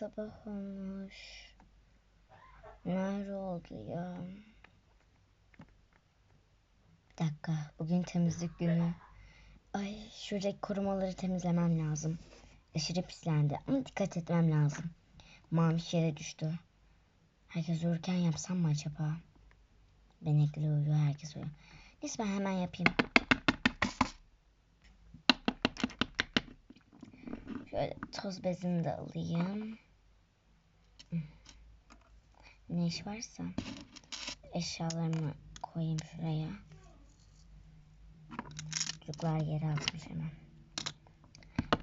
sabah olmuş. Nerede oldu ya? Bir dakika. Bugün temizlik günü. Ay şuradaki korumaları temizlemem lazım. Aşırı pislendi ama dikkat etmem lazım. Mamiş yere düştü. Herkes uyurken yapsam mı acaba? Benekli uyuyor, herkes uyuyor. Neyse ben hemen yapayım. Şöyle toz bezini de alayım. Ne iş varsa eşyalarımı koyayım şuraya. Çocuklar yere atmış hemen.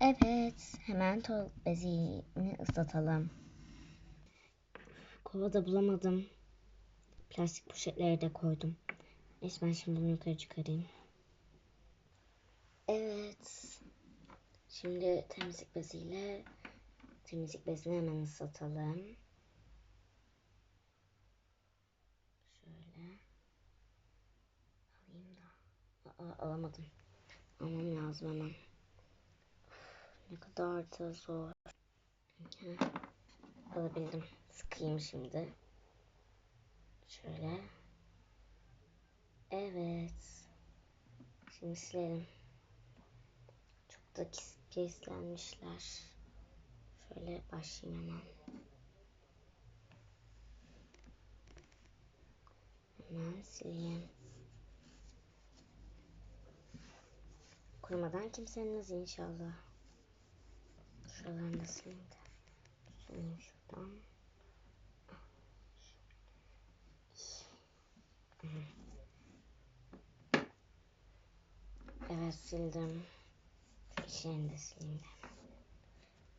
Evet, hemen toz bezini ıslatalım. Kova da bulamadım. Plastik poşetlere de koydum. Neyse ben şimdi bunu yukarı çıkarayım. Evet. Şimdi temizlik beziyle temizlik bezini hemen ıslatalım. Şöyle. Alayım da. Aa, alamadım. Almam lazım hemen. Ne kadar da zor. Alabildim. Sıkayım şimdi. Şöyle. Evet. Şimdi silelim. Çok da pis- pislenmişler. Şöyle başlayayım hemen. Hemen sileyim. Kurumadan kimsenin inşallah. Da sileyim de. Sileyim şuradan. Evet sildim. Şu içlerini de sileyim de.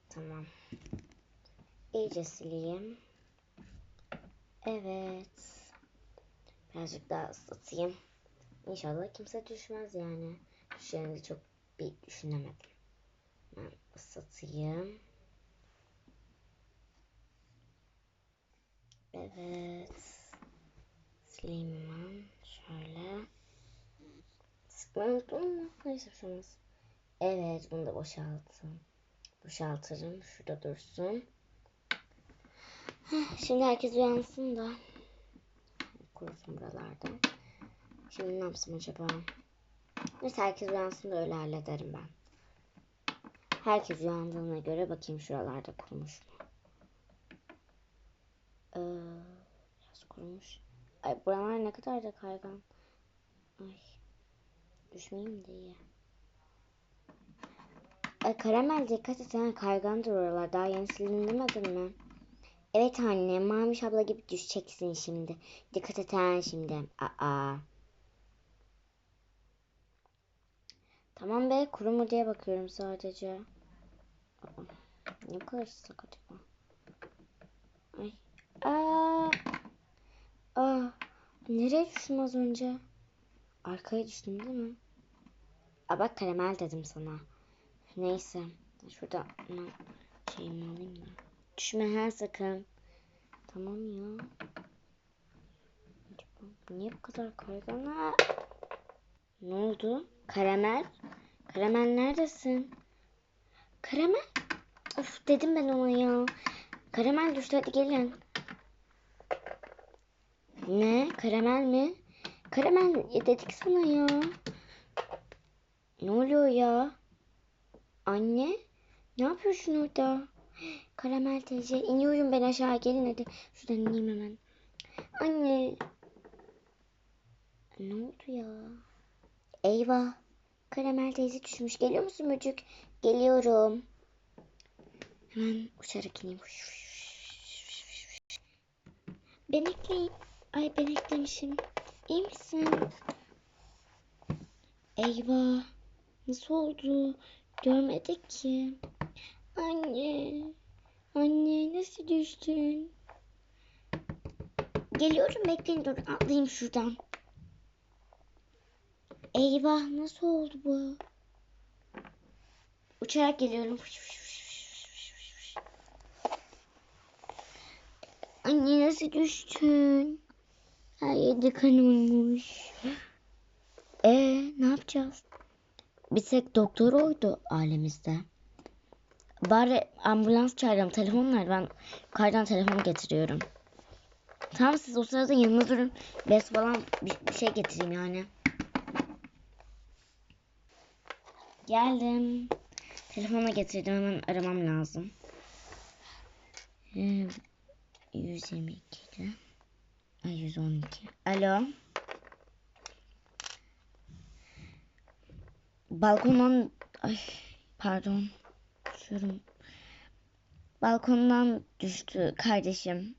Tamam. İyice sileyim. Evet. Birazcık daha ıslatayım. İnşallah kimse düşmez yani. De çok bir düşünemedim. Ben ıslatayım. Evet. Hemen. Şöyle. Sıkmayı unuttum mu? Neyse bir şey. Evet bunu da boşaltın. Boşaltırım. Şurada dursun. Şimdi herkes uyansın da. Kurusun buralarda. Şimdi ne yapsam acaba? Neyse herkes uyansın da öyle hallederim ben. Herkes uyandığına göre bakayım şuralarda kurumuş mu? Ee, biraz kurumuş. Ay buralar ne kadar da kaygan. Ay. Düşmeyeyim diye. Ay karamel dikkat et ha kaygandır oralar. Daha yeni silindin demedin mi? Evet anne Mamiş abla gibi düşeceksin şimdi. Dikkat et ha şimdi. Aa. Tamam be kuru mu diye bakıyorum sadece. Ne kadar ıslak acaba? Ay. Aa. Aa. Nereye düştüm az önce? Arkaya düştüm değil mi? Aa bak karamel dedim sana. Neyse. Şurada şeyimi alayım da. Düşme ha sakın. Tamam ya. Niye bu kadar kaygan? Ne oldu? Karamel? Karamel neredesin? Karamel? Of dedim ben ona ya. Karamel düştü hadi gelin. Ne? Karamel mi? Karamel dedik sana ya. Ne oluyor ya? Anne? Ne yapıyorsun orada? Karamel teyze iniyorum ben aşağı gelin hadi. Şuradan ineyim hemen. Anne. Ne oldu ya? Eyvah. Karamel teyze düşmüş. Geliyor musun böcük? Geliyorum. Hemen uçarak ineyim. Benekli. Ay beneklemişim. İyi misin? Eyvah. Nasıl oldu? Görmedik ki. Anne. Anne nasıl düştün? Geliyorum bekleyin dur atlayayım şuradan. Eyvah nasıl oldu bu? Uçarak geliyorum. Anne nasıl düştün? Her yerde kan olmuş. Ee ne yapacağız? Bir tek doktor oydu ailemizde. Bari ambulans çağırıyorum. Telefon nerede? Ben yukarıdan telefon getiriyorum. Tamam siz o sırada yanına durun. Bez falan bir, bir şey getireyim yani. Geldim. Telefona getirdim. Hemen aramam lazım. Ee, 122'de. Ay 112. Alo. Balkondan ay pardon. Düşüyorum. Balkondan düştü kardeşim.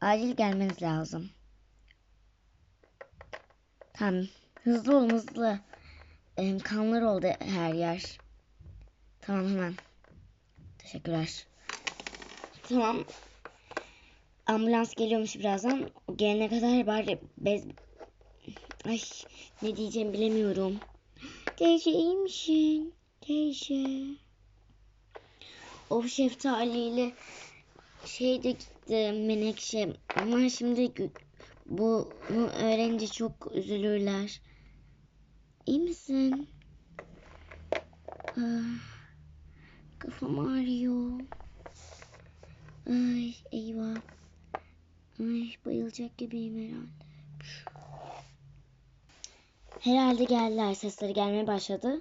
Acil gelmeniz lazım. Tamam. Hızlı olun hızlı. Kanlar oldu her yer. Tamam hemen. Teşekkürler. Tamam. Ambulans geliyormuş birazdan. Gelene kadar bari bez... Ay ne diyeceğimi bilemiyorum. Teyze iyi misin? Teyze. Of şeftaliyle şey de gitti menekşe. Ama şimdi bunu öğrenince çok üzülürler. İyi misin? Ah, kafam ağrıyor. Ay eyvah. Ay bayılacak gibiyim herhalde. Herhalde geldiler. Sesleri gelmeye başladı.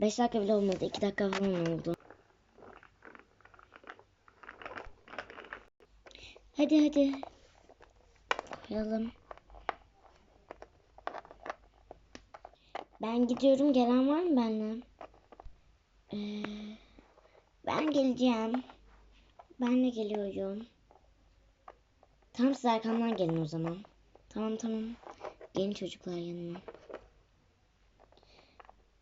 5 dakika bile olmadı. 2 dakika falan oldu. Hadi hadi. Koyalım. Ben gidiyorum. Gelen var mı benimle? Ee, ben geleceğim. Ben de geliyorum. Tamam siz arkamdan gelin o zaman. Tamam tamam. Gelin çocuklar yanıma.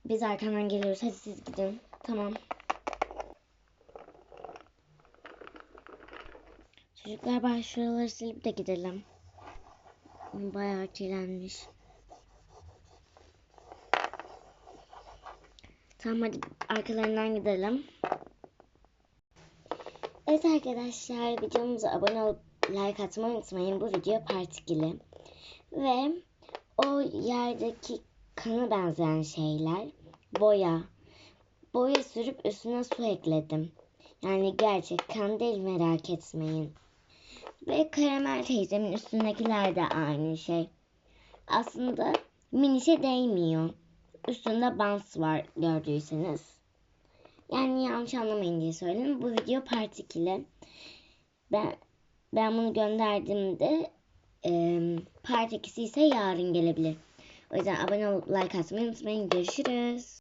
Biz arkamdan geliyoruz. Hadi siz gidin. Tamam. Çocuklar ben şuraları silip de gidelim. Bayağı kirlenmiş. Tamam hadi arkalarından gidelim. Evet arkadaşlar videomuza abone olup like atmayı unutmayın. Bu video part 2'li. Ve o yerdeki kana benzeyen şeyler boya. Boya sürüp üstüne su ekledim. Yani gerçek kan değil merak etmeyin. Ve karamel teyzemin üstündekiler de aynı şey. Aslında minişe değmiyor. Üstünde bant var gördüyseniz. Yani yanlış anlamayın diye söyledim. Bu video part 2'li. Ben, ben bunu gönderdiğimde e, part 2'si ise yarın gelebilir. O yüzden abone olup like atmayı unutmayın. Görüşürüz.